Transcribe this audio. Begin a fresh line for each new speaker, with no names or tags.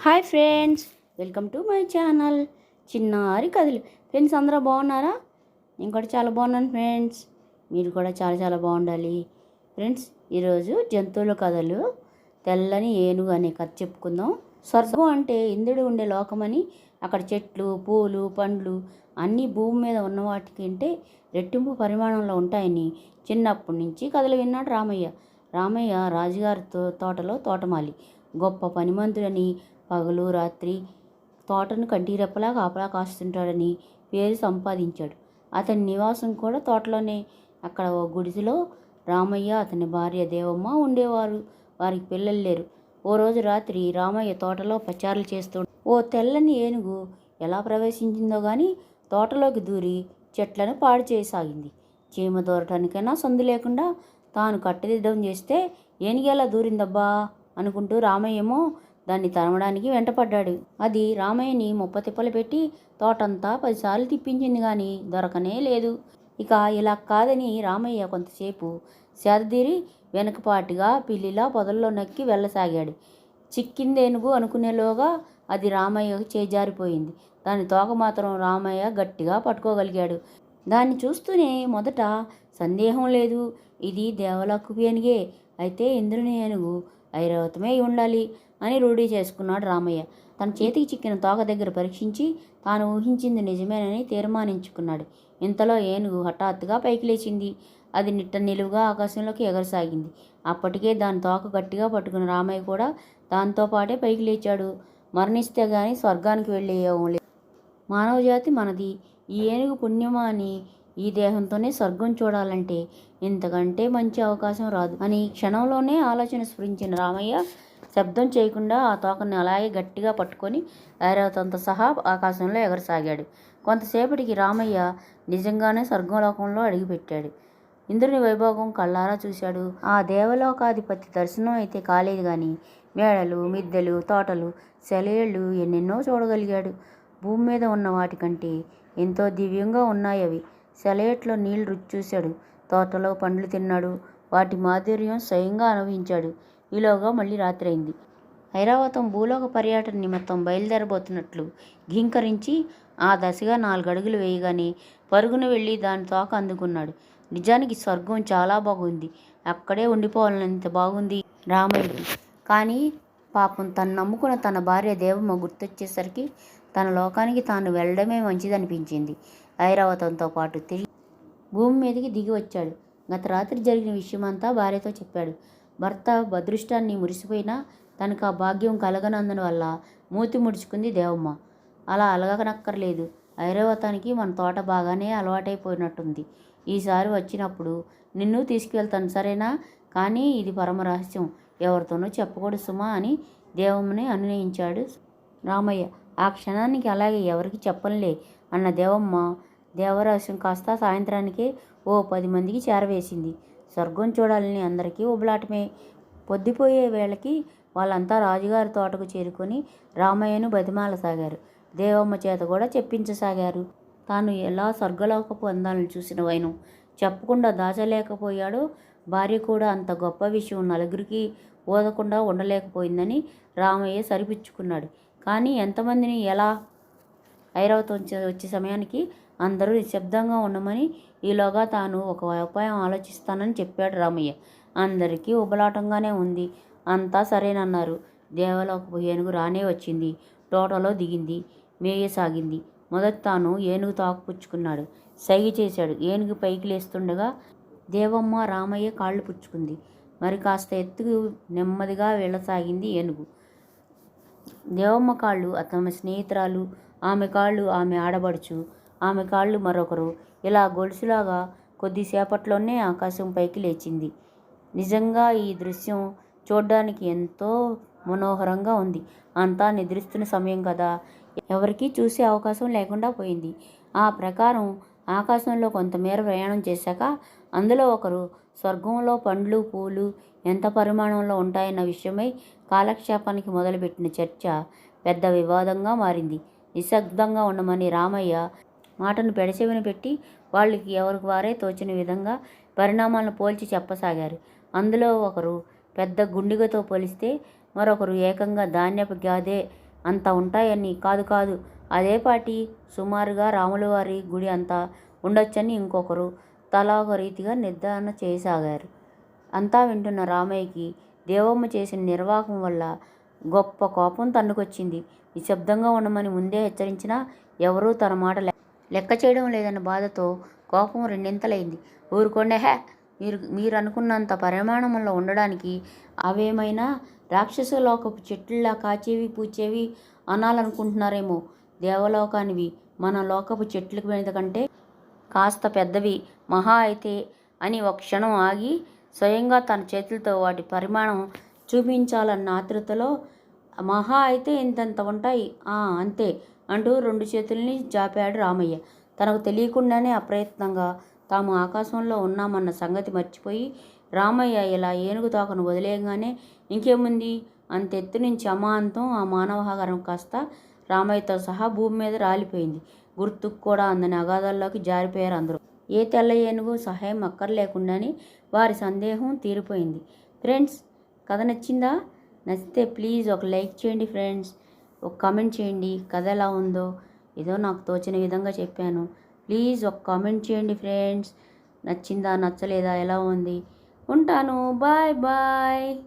Hi friends welcome to my channel. చిన్నారి కథలు friends అందరూ బాగున్నారా? నేను కూడా చాలా బాగున్నాను ఫ్రెండ్స్. మీరు కూడా చాలా చాలా బాగుండాలి. ఫ్రెండ్స్ ఈరోజు జంతువుల కథలు తెల్లని ఏనుగు అనే కథ చెప్పుకుందాం. స్వర్గం అంటే ఇంద్రుడు ఉండే లోకమని అక్కడ చెట్లు పూలు పండ్లు అన్నీ భూమి మీద ఉన్న వాటికంటే రెట్టింపు పరిమాణంలో ఉంటాయని చిన్నప్పటి నుంచి కథలు విన్నాడు రామయ్య. రామయ్య రాజుగారి తో- తోటలో తోటమాలి. గొప్ప పనిమంతుడని పగలు రాత్రి తోటను కంటిరెప్పలా కాపలా కాస్తుంటాడని పేరు సంపాదించాడు. అతని నివాసం కూడా తోటలోనే. అక్కడ ఓ గుడిసెలో రామయ్య అతని భార్య దేవమ్మ ఉండేవారు. వారికి పిల్లలు లేరు. ఓ రోజు రాత్రి రామయ్య తోటలో పచారులు చేస్తూ ఓ తెల్లని ఏనుగు ఎలా ప్రవేశించిందో కానీ తోటలోకి దూరి చెట్లను పాడు చేయసాగింది. చీమ దూరటానికైనా సందు లేకుండా తాను కట్టదిద్దం చేస్తే ఏనుగెలా దూరిందబ్బా అనుకుంటూ రామయ్యేమో దాన్ని తరమడానికి వెంటపడ్డాడు. అది రామయ్యని ముప్పతిప్పలు పెట్టి తోటంతా పదిసార్లు తిప్పించింది కానీ దొరకనే లేదు. ఇక ఇలా కాదని రామయ్య కొంతసేపు సేదదీరి వెనకపాటిగా పిల్లిలా పొదల్లో నక్కి వెళ్ళసాగాడు. చిక్కిందేనుగు అనుకునేలోగా అది రామయ్యకు చేజారిపోయింది. దాని తోక మాత్రం రామయ్య గట్టిగా పట్టుకోగలిగాడు. దాన్ని చూస్తూనే మొదట సందేహం లేదు. ఇది దేవలక్కు ఏనుగే అయితే ఇంద్రుని ఏనుగు ఐరావతమే ఉండాలి. అని రూఢీ చేసుకున్నాడు రామయ్య. తన చేతికి చిక్కిన తోక దగ్గర పరీక్షించి తాను ఊహించింది నిజమేనని తీర్మానించుకున్నాడు. ఇంతలో ఏనుగు హఠాత్తుగా పైకి లేచింది. అది నిట్ట నిలువుగా ఆకాశంలోకి ఎగరసాగింది. అప్పటికే దాని తోక గట్టిగా పట్టుకున్న రామయ్య కూడా దాంతో పాటే పైకి లేచాడు. మరణిస్తే గాని స్వర్గానికి వెళ్ళే లేదు మానవజాతి మనది. ఈ ఏనుగు పుణ్యమా అని ఈ దేహంతోనే స్వర్గం చూడాలంటే ఇంతకంటే మంచి అవకాశం రాదు అని క్షణంలోనే ఆలోచన స్ఫురించిన రామయ్య శబ్దం చేయకుండా ఆ తోకని అలాగే గట్టిగా పట్టుకొని ఐరావతంతో సహా ఆకాశంలో ఎగరసాగాడు. కొంతసేపటికి రామయ్య నిజంగానే స్వర్గలోకంలో అడుగుపెట్టాడు. ఇంద్రుని వైభోగం కళ్ళారా చూశాడు. ఆ దేవలోకాధిపతి దర్శనం అయితే కాలేదు కానీ మేడలు మిద్దెలు తోటలు సెలయేళ్ళు ఎన్నెన్నో చూడగలిగాడు. భూమి మీద ఉన్న వాటికంటే ఎంతో దివ్యంగా ఉన్నాయి అవి. సెలయేట్లో నీళ్ళు రుచి చూశాడు. తోటలో పండ్లు తిన్నాడు. వాటి మాధుర్యం స్వయంగా అనుభవించాడు. ఈలోగా మళ్ళీ రాత్రి అయింది ఐరావతం భూలోక పర్యటన నిమిత్తం బయలుదేరబోతున్నట్లు ఘీంకరించి ఆ దశగా నాలుగడుగులు వేయగానే పరుగున వెళ్ళి దాని తోక అందుకున్నాడు. నిజానికి స్వర్గం చాలా బాగుంది. అక్కడే ఉండిపోవాలన్నంత బాగుంది రామయ్యకి కానీ పాపం తను నమ్ముకున్న తన భార్య దేవమ్మ గుర్తొచ్చేసరికి తన లోకానికి తాను వెళ్ళడమే మంచిదనిపించింది. ఐరావతంతో పాటు తిరిగి భూమి మీదకి దిగి వచ్చాడు. గత రాత్రి జరిగిన విషయమంతా భార్యతో చెప్పాడు. భర్త భదృష్టాన్ని మురిసిపోయినా తనకు ఆ భాగ్యం కలగనందున వల్ల మూతి ముడుచుకుంది దేవమ్మ. అలా అలగనక్కర్లేదు. ఐరవతానికి మన తోట బాగానే అలవాటైపోయినట్టుంది. ఈసారి వచ్చినప్పుడు నిన్ను తీసుకువెళ్తాను సరేనా? కానీ ఇది పరమ రహస్యం. ఎవరితోనూ చెప్పకూడదు సుమా అని దేవమ్మని అనునయించాడు రామయ్య. ఆ క్షణానికి అలాగే ఎవరికి చెప్పనులే అన్న దేవమ్మ దేవరహస్యం కాస్త సాయంత్రానికి ఓ పది మందికి చేరవేసింది. స్వర్గం చూడాలని అందరికీ ఉబలాటమే. పొద్దుపోయే వేళకి వాళ్ళంతా రాజుగారి తోటకు చేరుకొని రామయ్యను బతిమాలసాగారు. దేవమ్మ చేత కూడా చెప్పించసాగారు. తాను ఎలా స్వర్గలోకపు అందాలను చూసిన వైను? చెప్పకుండా దాచలేకపోయాడో భార్య కూడా అంత గొప్ప విషయం నలుగురికి ఓదకుండా ఉండలేకపోయిందని రామయ్య సరిపుచ్చుకున్నాడు కానీ ఎంతమందిని ఎలా ఐరావతం వచ్చే వచ్చే సమయానికి అందరూ నిశ్శబ్దంగా ఉండమని ఈలోగా తాను ఒక ఉపాయం ఆలోచిస్తానని చెప్పాడు రామయ్య. అందరికీ ఉబలాటంగానే ఉంది. అంతా సరేనన్నారు. దేవలోకపు ఏనుగు రానే వచ్చింది. తోటలో దిగింది. మేయసాగింది మొదట తాను ఏనుగు తాకుపుచ్చుకున్నాడు. సైగి చేశాడు. ఏనుగు పైకి లేస్తుండగా దేవమ్మ రామయ్య కాళ్ళు పుచ్చుకుంది. మరి కాస్త ఎత్తుకు నెమ్మదిగా వెళ్ళసాగింది ఏనుగు. దేవమ్మ కాళ్ళు అతని స్నేహితురాలు ఆమె కాళ్ళు ఆమె ఆడబడుచు ఆమె కాళ్ళు మరొకరు. ఇలా గొలుసులాగా కొద్దిసేపట్లోనే ఆకాశం పైకి లేచింది. నిజంగా ఈ దృశ్యం చూడ్డానికి ఎంతో మనోహరంగా ఉంది. అంతా నిద్రిస్తున్న సమయం కదా. ఎవరికీ చూసే అవకాశం లేకుండా పోయింది. ఆ ప్రకారం ఆకాశంలో కొంతమేర ప్రయాణం చేశాక అందులో ఒకరు స్వర్గంలో పండ్లు పూలు ఎంత పరిమాణంలో ఉంటాయన్న విషయమై కాలక్షేపానికి మొదలుపెట్టిన చర్చ పెద్ద వివాదంగా మారింది. నిశ్శబ్దంగా ఉండమని రామయ్య మాటను పెడచెవిన పెట్టి వాళ్ళకి ఎవరికి వారే తోచిన విధంగా పరిణామాలను పోల్చి చెప్పసాగారు. అందులో ఒకరు పెద్ద గుండిగతో పోలిస్తే మరొకరు ఏకంగా ధాన్యపు గాదే అంత ఉంటాయని కాదు కాదు అదే పాటి సుమారుగా రాములవారి గుడి అంతా ఉండొచ్చని ఇంకొకరు తలా ఒక రీతిగా నిర్ధారణ చేయసాగారు అంతా వింటున్న రామయ్యకి దేవమ్మ చేసిన నిర్వాహం వల్ల గొప్ప కోపం తన్నుకొచ్చింది. నిశ్శబ్దంగా ఉండమని ముందే హెచ్చరించినా ఎవరూ తన మాట లెక్క చేయడం లేదన్న బాధతో కోపం రెండింతలైంది. ఊరుకోండి హే మీరు మీరు అనుకున్నంత పరిమాణంలో ఉండడానికి అవేమైనా రాక్షస లోకపు చెట్లులా కాచేవి పూచేవి అనాలనుకుంటున్నారేమో. దేవలోకానివి మన లోకపు చెట్ల మీద కంటే కాస్త పెద్దవి. మహా అయితే అని ఒక క్షణం ఆగి స్వయంగా తన చేతులతో వాటి పరిమాణం చూపించాలన్న ఆతృతలో మహా అయితే ఇంతంత ఉంటాయి. అంతే అంటూ రెండు చేతుల్ని జాపాడు రామయ్య. తనకు తెలియకుండానే అప్రయత్నంగా తాము ఆకాశంలో ఉన్నామన్న సంగతి మర్చిపోయి రామయ్య ఇలా ఏనుగు తోకను వదిలేయగానే ఇంకేముంది? అంత ఎత్తు నుంచి అమాంతం ఆ మానవహారం కాస్త రామయ్యతో సహా భూమి మీద రాలిపోయింది. గుర్తుకు కూడా అందని అగాధాల్లోకి జారిపోయారు అందరూ. ఏ తెల్ల ఏనుగు సహాయం అక్కర్లేకుండానే వారి సందేహం తీరిపోయింది. ఫ్రెండ్స్ కథ నచ్చిందా? నచ్చితే ప్లీజ్ ఒక లైక్ చేయండి ఫ్రెండ్స్. ఒక కామెంట్ చేయండి. కథ ఎలా ఉందో ఏదో నాకు తోచిన విధంగా చెప్పాను. ప్లీజ్ ఒక కామెంట్ చేయండి ఫ్రెండ్స్. నచ్చిందా? నచ్చలేదా? ఎలా ఉంది? ఉంటాను. Bye bye.